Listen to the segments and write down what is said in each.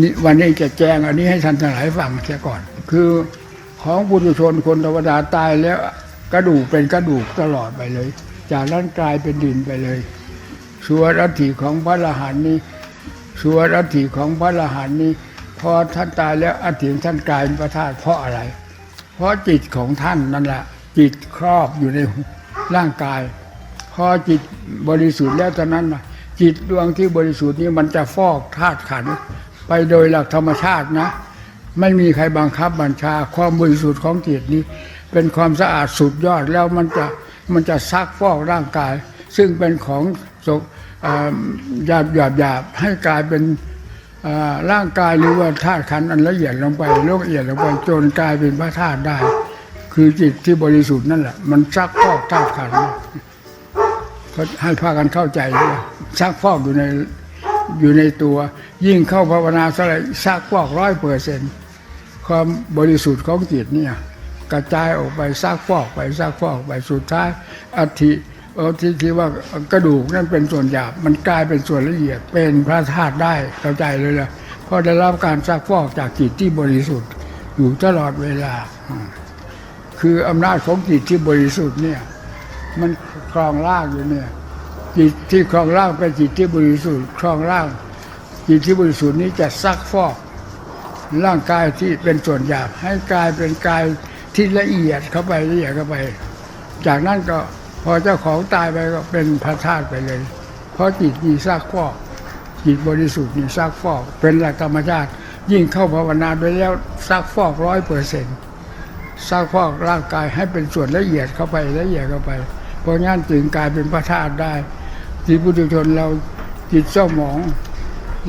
นี่วันนี้จะแจ้งอันนี้ให้ท่านทั้งหลายฟังเสียก่อน คือของปุถุชนคนธรรมดาตายแล้วกระดูกเป็นกระดูกตลอดไปเลย จากนั้นกลายเป็นดินไปเลย ส่วนอัฐิของพระอรหันนี้ ส่วนอัฐิของพระอรหันนี้พอท่านตายแล้วอัฐิท่านกลายเป็นพระธาตุเพราะอะไร เพราะจิตของท่านนั่นแหละจิตครอบอยู่ในร่างกาย พอจิตบริสุทธิ์แล้วเท่านั้นจิตดวงที่บริสุทธิ์นี้มันจะฟอกธาตุขันธ์ ไปโดยหลักธรรมชาตินะ ไม่มีใครบังคับบัญชา ความบริสุทธิ์ของจิตนี้ เป็นความสะอาดสุดยอดแล้วมันจะมันจะซักฟอกร่างกาย ซึ่งเป็นของสกหยาบหยาบหยาบให้กลายเป็นร่างกายหรือว่าธาตุขันอันละเอียดลงไปละเอียดลงไปจนกลายเป็นพระธาตุได้ คือจิตที่บริสุทธิ์นั่นแหละ มันซักฟอกธาตุขันให้พากันเข้าใจด้วยซักฟอกอยู่ใน อยู่ในตัว ยิ่งเข้าภาวนาเท่าไรซักฟอกร้อยเปอร์เซนความบริสุทธิ์ของจิตเนี่ยกระจายออกไปซักฟอกไปซักฟอกไปสุดท้ายอัฐิเออที่ที่ว่ากระดูกนั่นเป็นส่วนหยาบมันกลายเป็นส่วนละเอียดเป็นพระธาตุได้เข้าใจเลยล่ะเพราะได้รับการซักฟอกจากจิตที่บริสุทธิ์อยู่ตลอดเวลา คืออำนาจของจิตที่บริสุทธิ์เนี่ย มันครองร่างอยู่เนี่ย จิตที่ครองร่างเป็นจิตที่บริสุทธิ์ครองร่าง จิตที่บริสุทธิ์นี้จะซักฟอก ร่างกายที่เป็นส่วนหยาบให้กลายเป็นกายที่ละเอียดเข้าไปละเอียดเข้าไป จากนั้นก็พอเจ้าของตายไปก็เป็นพระธาตุไปเลย เพราะจิตมีซักฟอก จิตบริสุทธิ์มีซักฟอก เป็นหลักธรรมชาติ ยิ่งเข้าภาวนาไปแล้วซักฟอกร้อยเปอร์เซ็นต์สร้างฟอกร่างกายให้เป็นส่วนละเอียดเข้าไปละเอียดเข้าไป เพราะงั้นจึงกลายเป็นพระธาตุได้ จิตปุถุชนเราจิตเศร้าหมอง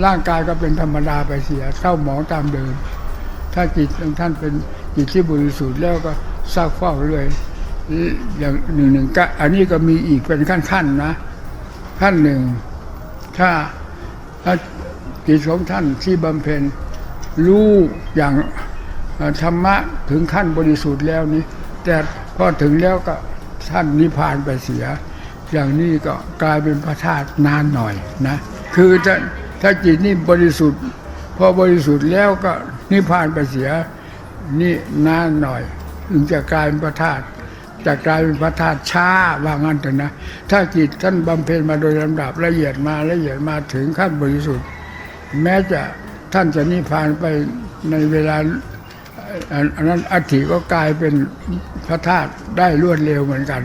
ร่างกายก็เป็นธรรมดาไปเสียเศร้าหมองตามเดิม ถ้าจิตของท่านเป็นจิตที่บริสุทธิ์แล้วก็สร้างฟอกเรื่อยอย่างหนึ่งหนึ่งก็อันนี้ก็มีอีกเป็นขั้นๆนะขั้นหนึ่งถ้าถ้าจิตของท่านที่บำเพ็ญรู้อย่างธรรมะถึงขั้นบริสุทธิ์แล้วนี้ แต่พอถึงแล้วก็ท่านนิพพานไปเสีย อย่างนี้ก็กลายเป็นพระธาตุนานหน่อยนะ คือถ้าถ้าจิตนี่บริสุทธิ์ พอบริสุทธิ์แล้วก็นิพพานไปเสียนี่นานหน่อยถึงจะกลายเป็นพระธาตุจะกลายเป็นพระธาตุช้าว่างั้นเถอะนะ ถ้าจิตท่านบำเพ็ญมาโดยลำดับละเอียดมาละเอียดมาถึงขั้นบริสุทธิ์ แม้จะท่านจะนิพพานไปในเวลาอันอันนั้นอัฐิก็กลายเป็นพระธาตุได้รวดเร็วเหมือนกัน